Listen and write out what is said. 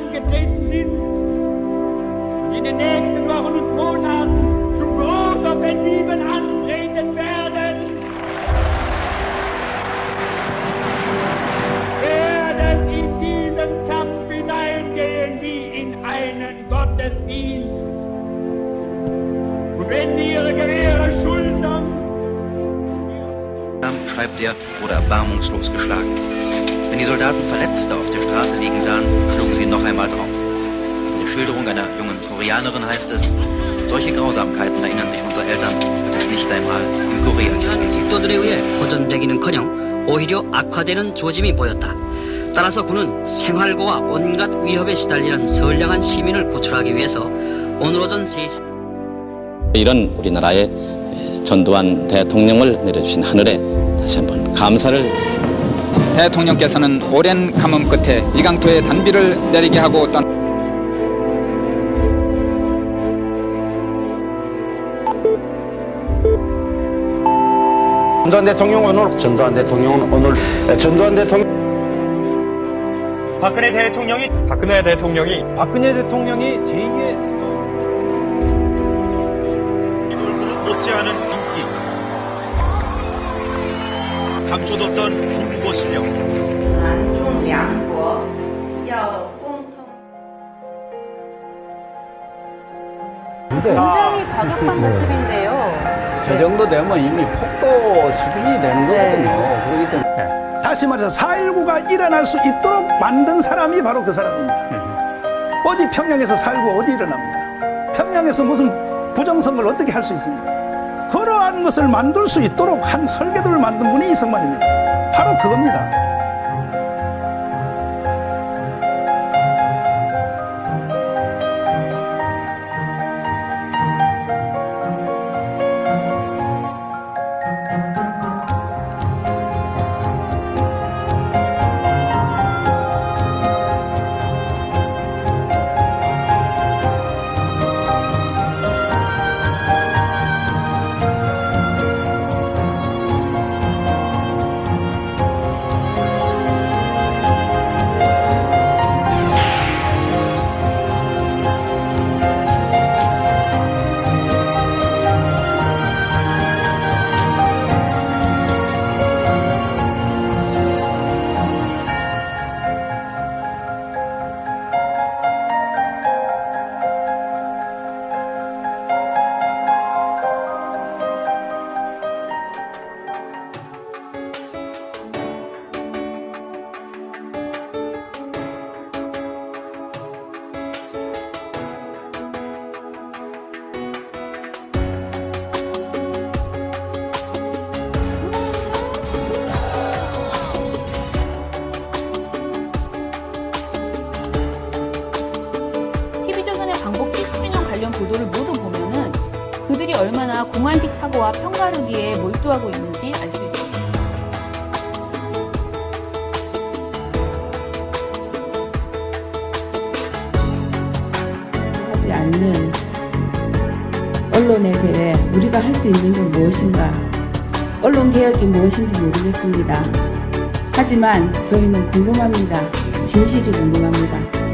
angetreten sind und in den nächsten Wochen und Monaten zu großer Belieben antreten werden, werden in diesen Kampf hineingehen wie in einen Gottesdienst. Und wenn sie ihre Gewehre schultern, schreibt er, wurde erbarmungslos geschlagen. Wenn die Soldaten Verletzte auf der Straße liegen sahen, schlugen sie noch einmal drauf. In der Schilderung einer jungen Koreanerin heißt es, solche Grausamkeiten erinnern sich unsere Eltern, hat es nicht einmal im Koreakrieg gegeben. 국도들에 의해 호전되기는커녕 오히려 악화되는 조짐이 보였다. 따라서 그는 생활고와 온갖 위협에 시달리는 선량한 시민을 구출하기 위해서 오늘 오전 3시 이런 우리나라의 전두환 대통령을 내려주신 하늘에 다시 한번 감사를 대통령께서는 오랜 가뭄 끝에 이강토의 단비를 내리게 하고 떠 전두환 대통령 오늘 전두환 대통령은 오늘 전두환 대통령 박근혜 대통령이 박근혜 대통령이 박근혜 대통령이 제2의 이돌고는 못지 않은 감춰뒀던 중국어 실력. 굉장히 과격한 네. 모습인데요. 저 정도 되면 이미 폭도 수준이 되는 네. 거거든요. 그렇기 때문에. 네. 다시 말해서 4.19가 일어날 수 있도록 만든 사람이 바로 그 사람입니다. 어디 평양에서 살고 어디 일어납니다. 평양에서 무슨 부정선거를 어떻게 할 수 있습니까? 그러한 것을 만들 수 있도록 한 설계도를 만든 분이 이승만입니다. 바로 그겁니다. 보도를 모두 보면은 그들이 얼마나 공안식 사고와 편가르기에 몰두하고 있는지 알 수 있습니다. 하지 않는 언론에 대해 우리가 할 수 있는 건 무엇인가? 언론 개혁이 무엇인지 모르겠습니다. 하지만 저희는 궁금합니다. 진실이 궁금합니다.